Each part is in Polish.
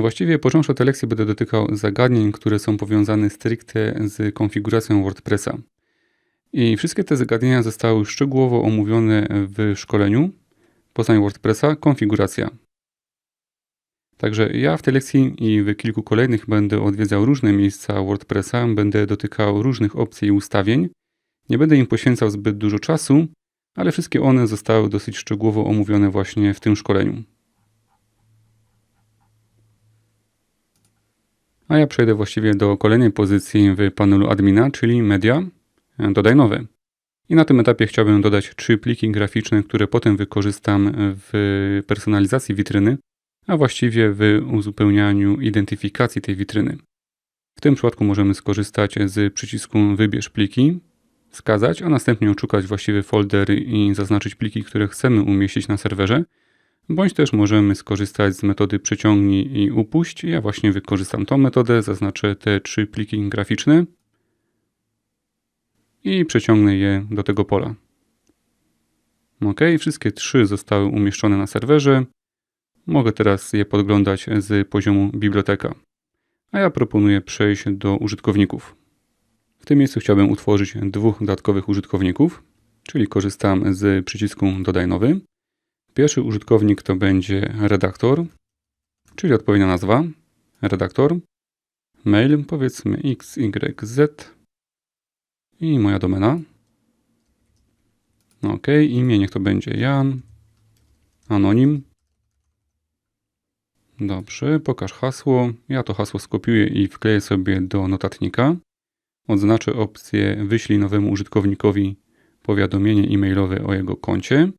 Właściwie począwszy od tej lekcji będę dotykał zagadnień, które są powiązane stricte z konfiguracją WordPressa. I wszystkie te zagadnienia zostały szczegółowo omówione w szkoleniu Poznań WordPressa Konfiguracja. Także ja w tej lekcji i w kilku kolejnych będę odwiedzał różne miejsca WordPressa, będę dotykał różnych opcji i ustawień. Nie będę im poświęcał zbyt dużo czasu, ale wszystkie one zostały dosyć szczegółowo omówione właśnie w tym szkoleniu. A ja przejdę właściwie do kolejnej pozycji w panelu admina, czyli media. Dodaj nowe. I na tym etapie chciałbym dodać trzy pliki graficzne, które potem wykorzystam w personalizacji witryny, a właściwie w uzupełnianiu identyfikacji tej witryny. W tym przypadku możemy skorzystać z przycisku Wybierz pliki, wskazać, a następnie odszukać właściwy folder i zaznaczyć pliki, które chcemy umieścić na serwerze, bądź też możemy skorzystać z metody przyciągnij i upuść. Ja właśnie wykorzystam tą metodę, zaznaczę te trzy pliki graficzne i przeciągnę je do tego pola. OK, wszystkie trzy zostały umieszczone na serwerze. Mogę teraz je podglądać z poziomu biblioteka. A ja proponuję przejść do użytkowników. W tym miejscu chciałbym utworzyć dwóch dodatkowych użytkowników, czyli korzystam z przycisku Dodaj nowy. Pierwszy użytkownik to będzie redaktor, czyli odpowiednia nazwa, redaktor. Mail powiedzmy xyz i moja domena. OK, imię niech to będzie Jan, anonim. Dobrze, pokaż hasło. Ja to hasło skopiuję i wkleję sobie do notatnika. Odznaczę opcję wyślij nowemu użytkownikowi powiadomienie e-mailowe o jego koncie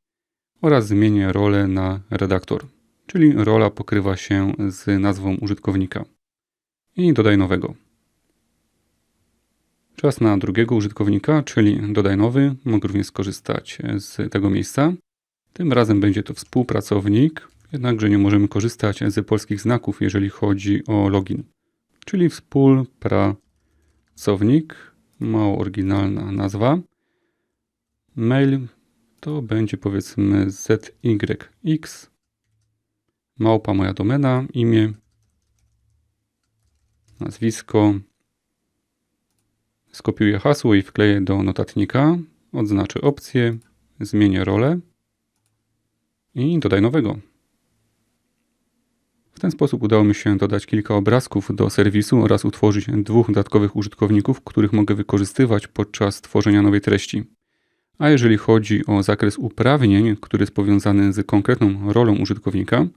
oraz zmienię rolę na redaktor, czyli rola pokrywa się z nazwą użytkownika. I dodaj nowego. Czas na drugiego użytkownika, czyli dodaj nowy. Mogę również skorzystać z tego miejsca. Tym razem będzie to współpracownik, jednakże nie możemy korzystać z polskich znaków, jeżeli chodzi o login. Czyli współpracownik, mało oryginalna nazwa. Mail to będzie powiedzmy ZYX, małpa moja domena, imię, nazwisko. Skopiuję hasło i wkleję do notatnika, odznaczę opcję, zmienię rolę i dodaj nowego. W ten sposób udało mi się dodać kilka obrazków do serwisu oraz utworzyć dwóch dodatkowych użytkowników, których mogę wykorzystywać podczas tworzenia nowej treści. A jeżeli chodzi o zakres uprawnień, który jest powiązany z konkretną rolą użytkownika,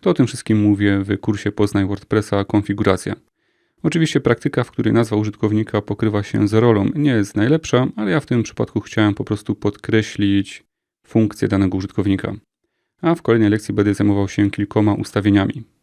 to o tym wszystkim mówię w kursie Poznaj WordPressa Konfiguracja. Oczywiście praktyka, w której nazwa użytkownika pokrywa się z rolą nie jest najlepsza, ale ja w tym przypadku chciałem po prostu podkreślić funkcję danego użytkownika. A w kolejnej lekcji będę zajmował się kilkoma ustawieniami.